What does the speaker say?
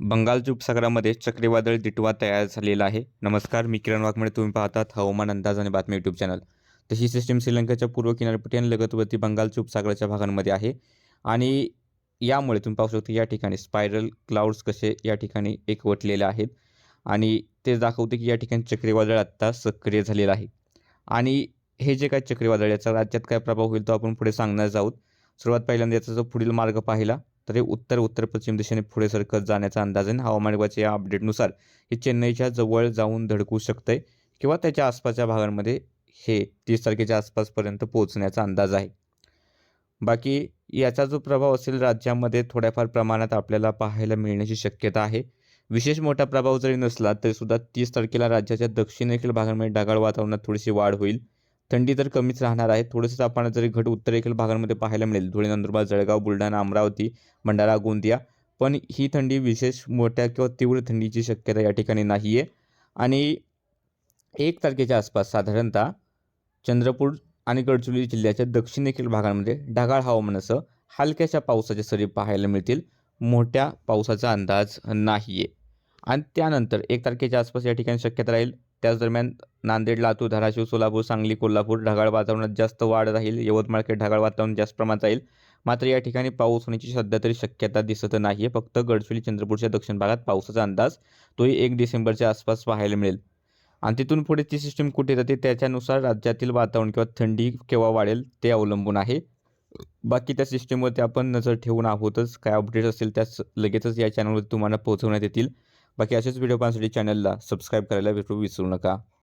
बंगालच्या उपसागरामध्ये चक्रीवादळ दिटवा तयार झालेला आहे. नमस्कार मी किरण वाघमळे तुम्ही पाहतात हवामान अंदाज आणि बातमी यूट्यूब चॅनल तर ही सिस्टीम श्रीलंकेच्या पूर्व किनारपट्टी आणि लगतवरती बंगालच्या उपसागराच्या भागांमध्ये आहे. आणि यामुळे तुम्ही पाहू शकता या ठिकाणी स्पायरल क्लाउड्स कसे या ठिकाणी एकवटलेले आहेत. आणि ते दाखवते की या ठिकाणी चक्रीवादळ आत्ता सक्रिय झालेलं आहे. आणि हे जे काय चक्रीवादळ याचा राज्यात काय प्रभाव होईल तो आपण पुढे सांगणार आहोत. सर्वात पहिल्यांदा याचा जो पुढील मार्ग पाहिला तर हे उत्तर उत्तर पश्चिम दिशेने पुढे सरकत जाण्याचा अंदाज आहे. हवामान विभागाच्या या अपडेटनुसार हे चेन्नईच्या जवळ जाऊन धडकू शकतंय किंवा त्याच्या आसपासच्या भागांमध्ये हे तीस तारखेच्या आसपासपर्यंत पोहोचण्याचा अंदाज आहे. बाकी याचा जो प्रभाव असेल राज्यामध्ये थोड्याफार प्रमाणात आपल्याला पाहायला मिळण्याची शक्यता आहे. विशेष मोठा प्रभाव जरी नसला तरीसुद्धा तीस तारखेला राज्याच्या दक्षिणेकडील भागांमध्ये ढगाळ वातावरणात थोडीशी वाढ होईल. थंडी तर कमीच राहणार आहे. थोडंसं तापमानात जरी घट उत्तरेकडील भागांमध्ये पाहायला मिळेल. धुळे नंदुरबार जळगाव बुलढाणा अमरावती भंडारा गोंदिया पण ही थंडी विशेष मोठ्या किंवा तीव्र थंडीची शक्यता या ठिकाणी नाही आहे आणि एक तारखेच्या आसपास साधारणतः चंद्रपूर आणि गडचिरोली जिल्ह्याच्या दक्षिणेकडील भागांमध्ये ढगाळ हवामानासह हलक्याशा पावसाच्या सरी पाहायला मिळतील. मोठ्या पावसाचा अंदाज नाही आहे आणि त्यानंतर एक तारखेच्या आसपास या ठिकाणी शक्यता राहील त्याच दरम्यान नांदेड लातूर धाराशिव सोलापूर सांगली कोल्हापूर ढगाळ वातावरणात जास्त वाढ राहील. यवतमाळकडे ढगाळ वातावरण जास्त प्रमाणात राहील. मात्र या ठिकाणी पाऊस होण्याची सध्या तरी शक्यता दिसत नाही आहे फक्त गडचिरोली चंद्रपूरच्या दक्षिण भागात पावसाचा अंदाज तोही एक डिसेंबरच्या आसपास पाहायला मिळेल. आणि तिथून पुढे ती सिस्टीम कुठे जाते त्याच्यानुसार राज्यातील वातावरण किंवा थंडी केव्हा वाढेल ते अवलंबून आहे. बाकी त्या सिस्टीमवरती आपण नजर ठेवून आहोतच. काय अपडेट असेल त्याच लगेचच या चॅनलवरती तुम्हाला पोहोचवण्यात येतील. बाकी असेच व्हिडिओ पाहण्यासाठी चॅनलला सबस्क्राईब करायला विसरू विसरू नका.